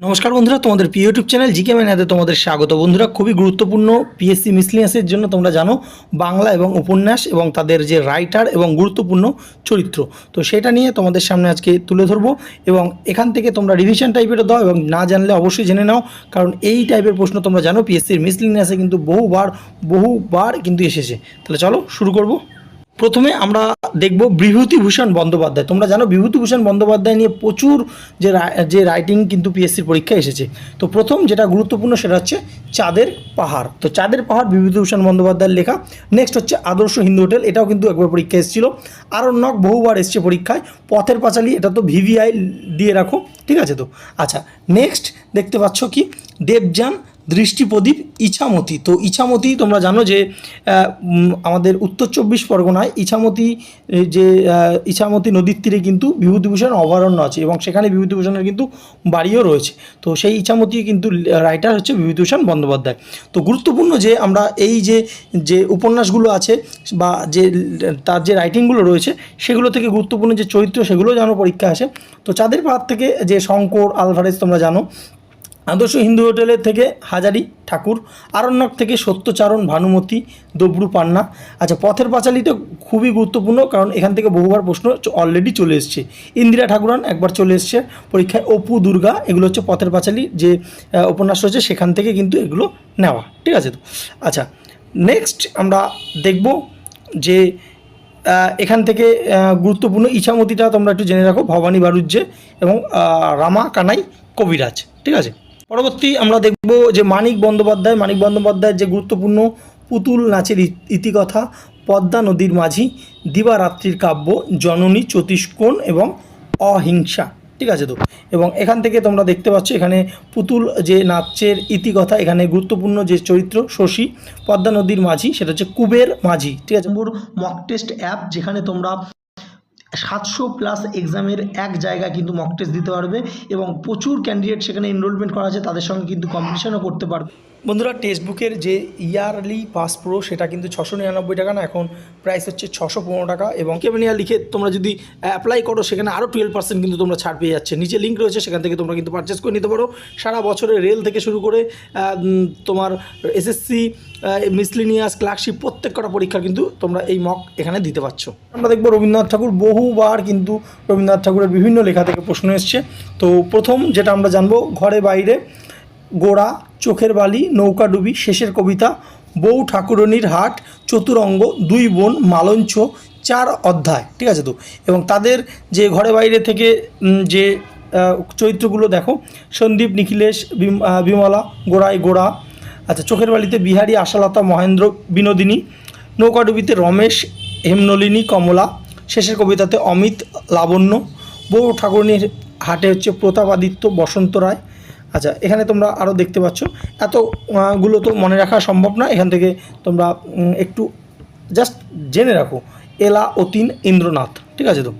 নমস্কার বন্ধুরা, তোমাদের প্রিয় ইউটিউব চ্যানেল জিকে ম্যানাতে তোমাদের স্বাগত। বন্ধুরা, খুবই গুরুত্বপূর্ণ পিএসসি মিসলিনিয়াসের জন্য তোমরা জানো বাংলা এবং উপন্যাস এবং তাদের যে রাইটার এবং গুরুত্বপূর্ণ চরিত্র। তো সেটা নিয়ে তোমাদের সামনে আজকে তুলে ধরবো এবং এখান থেকে তোমরা রিভিশন টাইপের দাও এবং না জানলে অবশ্যই জেনে নাও, কারণ এই টাইপের প্রশ্ন তোমরা জানো পিএসসির মিসলিনিয়াসে কিন্তু বহুবার বহুবার কিন্তু এসেছে। তাহলে চলো শুরু করব। প্রথমে আমরা দেখব বিভূতিভূষণ বন্দ্যোপাধ্যায়। তোমরা জানো বিভূতিভূষণ বন্দ্যোপাধ্যায় নিয়ে প্রচুর যে যে রাইটিং কিন্তু পিএসসির পরীক্ষায় এসেছে। তো প্রথম যেটা গুরুত্বপূর্ণ সেটা হচ্ছে চাঁদের পাহাড়। তো চাঁদের পাহাড় বিভূতিভূষণ বন্দ্যোপাধ্যায়ের লেখা। নেক্সট হচ্ছে আদর্শ হিন্দু হোটেল। এটাও কিন্তু একবার পরীক্ষায় এসেছিল। আরণ্যক বহুবার এসছে পরীক্ষায়। পথের পাঁচালী এটা তো ভিভিআই দিয়ে রাখো। ঠিক আছে তো? আচ্ছা নেক্সট দেখতে পাচ্ছ কি? দেবযান দৃষ্টিপ্রদীপ ইছামতি। তো ইছামতি তোমরা জানো যে আমাদের উত্তর চব্বিশ পরগনায় ইছামতি যে ইছামতি নদীর তীরে কিন্তু বিভূতিভূষণ অভয়ারণ্য আছে এবং সেখানে বিভূতিভূষণের কিন্তু বাড়িও রয়েছে। তো সেই ইছামতি কিন্তু রাইটার হচ্ছে বিভূতিভূষণ বন্দ্যোপাধ্যায়। তো গুরুত্বপূর্ণ যে আমরা এই যে যে উপন্যাসগুলো আছে বা যে, তার যে রাইটিংগুলো রয়েছে, সেগুলো থেকে গুরুত্বপূর্ণ যে চরিত্র, সেগুলো যেন পরীক্ষা আসে। তো চাঁদের পাহাড় থেকে যে শঙ্কর, আলভারেজ তোমরা জানো আদর্শ হিন্দু হোটেলের থেকে হাজারি ঠাকুর, আরণ্যক থেকে সত্যচারণ, ভানুমতি, দব্রু পান্না। আচ্ছা পথের পাঁচালীতে খুবই গুরুত্বপূর্ণ কারণ এখান থেকে বহুবার প্রশ্ন অলরেডি চলে এসছে। ইন্দিরা ঠাকুরান একবার চলে এসছে পরীক্ষায় অপু, দুর্গা, এগুলো হচ্ছে পথের পাঁচালী যে উপন্যাস রয়েছে সেখান থেকে কিন্তু এগুলো নেওয়া। ঠিক আছে তো? আচ্ছা নেক্সট আমরা দেখব যে এখান থেকে গুরুত্বপূর্ণ ইছামতিটা তোমরা একটু জেনে রাখো, ভবানী বারুজ্যে এবং রামা কানাই কবিরাজ। ঠিক আছে? পরবর্তী আমরা দেখব যে মানিক বন্দ্যোপাধ্যায়, মানিক বন্দ্যোপাধ্যায়ের যে গুরুত্বপূর্ণ পুতুল নাচের ইত- ইতিকথা, পদ্মা নদীর মাঝি দিবারাত্রির কাব্য, জননী চতুষ্কোণ এবং অহিংসা। ঠিক আছে তো? এবং এখান থেকে তোমরা দেখতে পাচ্ছ এখানে পুতুল যে নাচের ইতিকথা, এখানে গুরুত্বপূর্ণ যে চরিত্র শশী, পদ্মা নদীর মাঝি, সেটা হচ্ছে কুবের মাঝি। ঠিক আছে? মোর মক টেস্ট অ্যাপ যেখানে তোমরা সাতশো প্লাস এক্সামের এক জায়গা কিন্তু মক টেস্ট দিতে পারবে এবং প্রচুর ক্যান্ডিডেট সেখানে এনরোলমেন্ট করা আছে, তাদের সঙ্গে কিন্তু কম্পিটিশনও করতে পারবে। বন্ধুরা টেক্সট বুকের যে ইয়ারলি পাস প্রো, সেটা কিন্তু ছশো নিরানব্বই টাকা না, এখন প্রাইস হচ্ছে ছশো পনেরো টাকা এবং কেবেনিয়া লিখে তোমরা যদি অ্যাপ্লাই করো, সেখানে আরও টুয়েলভ পার্সেন্ট কিন্তু তোমরা ছাড় পেয়ে যাচ্ছে। নিচে লিঙ্ক রয়েছে, সেখান থেকে তোমরা কিন্তু পারচেস করে নিতে পারো। সারা বছরে রেল থেকে শুরু করে তোমার এসএসসি মিসলিনিয়াস ক্লার্কশিপ প্রত্যেক কটা পরীক্ষা কিন্তু তোমরা এই মক এখানে দিতে পারছ। আমরা দেখব রবীন্দ্রনাথ ঠাকুর, বহুবার কিন্তু রবীন্দ্রনাথ ঠাকুরের বিভিন্ন লেখা থেকে প্রশ্ন এসছে। তো প্রথম যেটা আমরা জানব, ঘরে বাইরে গোড়া চোখের বালি, নৌকা ডুবি, শেষের কবিতা, বউ ঠাকুরনির হাট, চতুরঙ্গ, দুই বোন, মালঞ্চ, চার অধ্যায়, ঠিক আছে তো? এবং তাদের যে ঘরে বাইরে থেকে যে চরিত্রগুলো দেখো, সন্দীপ, নিখিলেশ, বিম- বিমলা, গোড়ায় গোড়া আচ্ছা চোখের বালিতে বিহারী, আশালতা, মহেন্দ্র, বিনোদিনী নৌকাডুবিতে রমেশ, হেমনলিনী, কমলা, শেষের কবিতাতে অমিত, লাবণ্য, বউ ঠাকুরনির হাটে হচ্ছে প্রতাপাদিত্য, বসন্ত রায় আচ্ছা এখানে তোমরা আরও দেখতে পাচ্ছ। এতগুলো তো মনে রাখা সম্ভব না। এখান থেকে তোমরা একটু জাস্ট জেনে রাখো। এলা অতীন ইন্দ্রনাথ, ঠিক আছে তো?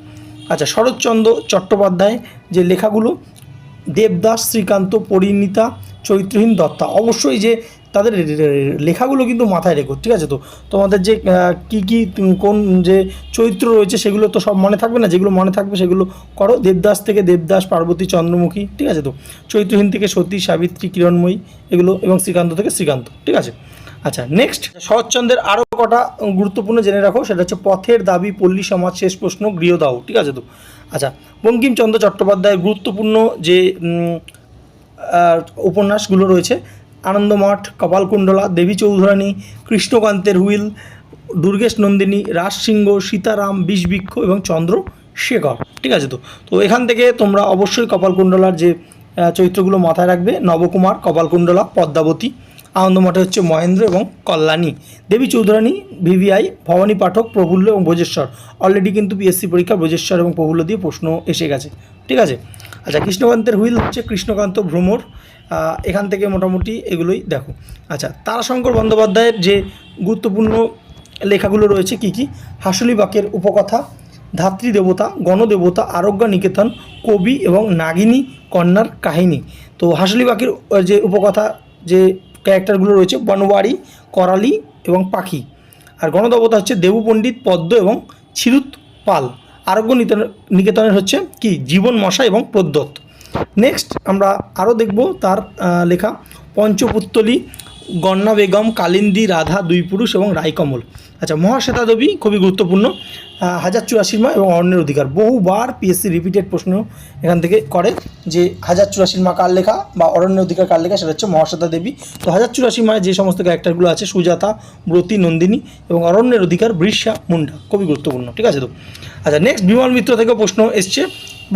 আচ্ছা শরৎচন্দ্র চট্টোপাধ্যায় যে লেখাগুলো, দেবদাস, শ্রীকান্ত, পরিণীতা, চরিত্রহীন দত্তা। অবশ্যই যে তাদের লেখাগুলো কিন্তু মাথায় রেখো, ঠিক আছে তো? তোমাদের যে কি কি কোন যে চরিত্র রয়েছে সেগুলো তো সব মনে থাকবে না? যেগুলো মনে থাকবে সেগুলো করো। দেবদাস থেকে দেবদাস, পার্বতী, চন্দ্রমুখী, ঠিক আছে তো? চৈত্রহীন থেকে সতী, সাবিত্রী, কিরণময়ী এগুলো এবং শ্রীকান্ত থেকে শ্রীকান্ত, ঠিক আছে? আচ্ছা নেক্সট শরৎচন্দ্রের আরও কটা গুরুত্বপূর্ণ জেনে রাখো। সেটা হচ্ছে পথের দাবি, পল্লী সমাজ, শেষ প্রশ্ন, গৃহদাহ, ঠিক আছে তো? আচ্ছা বঙ্কিমচন্দ্র চট্টোপাধ্যায়ের গুরুত্বপূর্ণ যে উপন্যাসগুলো রয়েছে আনন্দমঠ, কপালকুণ্ডলা, দেবী চৌধুরানী, কৃষ্ণকান্তের হুইল, দুর্গেশ নন্দিনী, রাজসিংহ, সীতারাম, বিষবৃক্ষ এবং চন্দ্র শেখর ঠিক আছে তো? তো এখান থেকে তোমরা অবশ্যই কপালকুণ্ডলার যে চরিত্রগুলো মাথায় রাখবে, নবকুমার, কপালকুণ্ডলা, পদ্মাবতী, আনন্দমঠে হচ্ছে মহেন্দ্র এবং কল্যাণী। দেবী চৌধুরানী, ভিভিআই, ভবানী পাঠক, প্রফুল্ল এবং ব্রজেশ্বর। অলরেডি কিন্তু পিএসসি পরীক্ষা ভোজেশ্বর এবং প্রফুল্ল দিয়ে প্রশ্ন এসে গেছে। ঠিক আছে? আচ্ছা কৃষ্ণকান্তের হুইল হচ্ছে কৃষ্ণকান্ত ভ্রমর। এখান থেকে মোটামুটি এগুলোই দেখো। আচ্ছা তারাশঙ্কর বন্দ্যোপাধ্যায়ের যে গুরুত্বপূর্ণ লেখাগুলো রয়েছে কি কি? হাসলি বাকের উপকথা, ধাত্রী দেবতা, গণদেবতা, আরোগ্য নিকেতন, কবি এবং নাগিনী কন্যার কাহিনী। তো হাসলি বাকের যে উপকথা, যে ক্যারেক্টারগুলো রয়েছে বনওয়ারি করালি এবং পাখি। আর গণদেবতা হচ্ছে দেবু পণ্ডিত, পদ্ম এবং ছিরুত পাল। আরোগ্য নিকেতন- নিকেতনের হচ্ছে কি? জীবন মশা এবং প্রদ্যোত। নেক্সট আমরা আরও দেখব তার লেখা, পঞ্চপুত্তলি, গন্না বেগম, কালিন্দী, রাধা, দুই পুরুষ এবং রায়কমল। আচ্ছা মহাশ্বেতা দেবী খুবই গুরুত্বপূর্ণ হাজার চুরাশির মা এবং অন্যের অধিকার। বহুবার পিএসসি রিপিটেড প্রশ্ন এখান থেকে করে যে হাজার চুরাশির মা কার লেখা বা অরণ্যের অধিকার কার লেখা, সেটা হচ্ছে মহাশ্বেতা দেবী তো হাজার চুরাশি মায়ের যে সমস্ত ক্যারেক্টারগুলো আছে, সুজাতা, ব্রতী, নন্দিনী এবং অরণ্যের অধিকার বৃষা, মুন্ডা, খুবই গুরুত্বপূর্ণ। ঠিক আছে তো? আচ্ছা নেক্সট বিমল মিত্র থেকে প্রশ্ন এসছে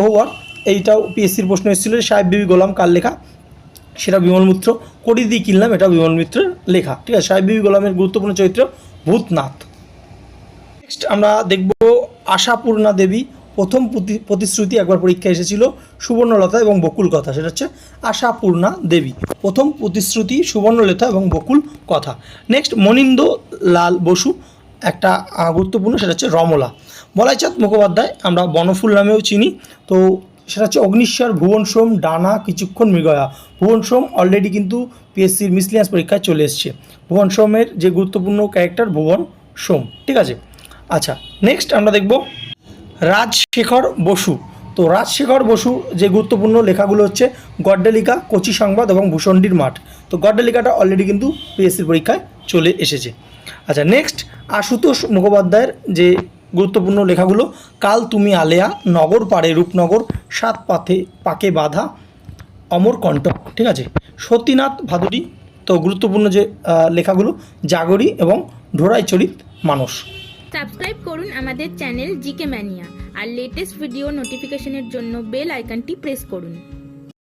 বহুবার। এইটাও পিএসসির প্রশ্ন এসেছিল সাহেব বিবি গোলাম কার লেখা? সেটা বিমল মিত্র। করি দিয়ে কিনলাম? এটা বিমল মিত্রের লেখা। ঠিক আছে, সাহেব বিবি গোলামের গুরুত্বপূর্ণ চরিত্র ভূতনাথ। নেক্সট আমরা দেখব আশাপূর্ণা দেবী প্রথম প্রতি- প্রতিশ্রুতি একবার পরীক্ষায় এসেছিল সুবর্ণলতা এবং বকুল কথা। সেটা হচ্ছে আশাপূর্ণা দেবী। প্রথম প্রতিশ্রুতি সুবর্ণলতা এবং বকুল কথা। নেক্সট মনিন্দ লাল বসু, একটা গুরুত্বপূর্ণ, সেটা হচ্ছে রমলা। বলাইচাঁদ মুখোপাধ্যায়, আমরা বনফুল নামেও চিনি। তো সেটা হচ্ছে অগ্নিশ্বর, ভুবন সোম, ডানা, কিছুক্ষণ মৃগয়া। ভুবন সোম অলরেডি কিন্তু পিএসসির মিসলিয়াস পরীক্ষায় চলে এসছে। ভুবন সোমের যে গুরুত্বপূর্ণ ক্যারেক্টার ভুবন সোম, ঠিক আছে? আচ্ছা নেক্সট আমরা দেখব রাজশেখর বসু। তো রাজশেখর বসু যে গুরুত্বপূর্ণ লেখাগুলো হচ্ছে গড্ডালিকা, কচি সংবাদ এবং ভূষণ্ডির মাঠ। তো গড্ডালিকাটা অলরেডি কিন্তু পিএসসির পরীক্ষায় চলে এসেছে। আচ্ছা নেক্সট আশুতোষ মুখোপাধ্যায়ের যে গুরুত্বপূর্ণ লেখাগুলো। কাল তুমি আলেয়া, নগর পাড়ে রূপনগর, সাত পাথে, পাকে বাধা, অমর কণ্টক ঠিক আছে? সতীনাথ ভাদুরী, তো গুরুত্বপূর্ণ যে লেখাগুলো, জাগরি এবং ঢোড়াই চরিত মানুষ। সাবস্ক্রাইব করুন আমাদের চ্যানেল জিকে ম্যানিয়া, আর লেটেস্ট ভিডিও নোটিফিকেশনের জন্য বেল আইকনটি প্রেস করুন।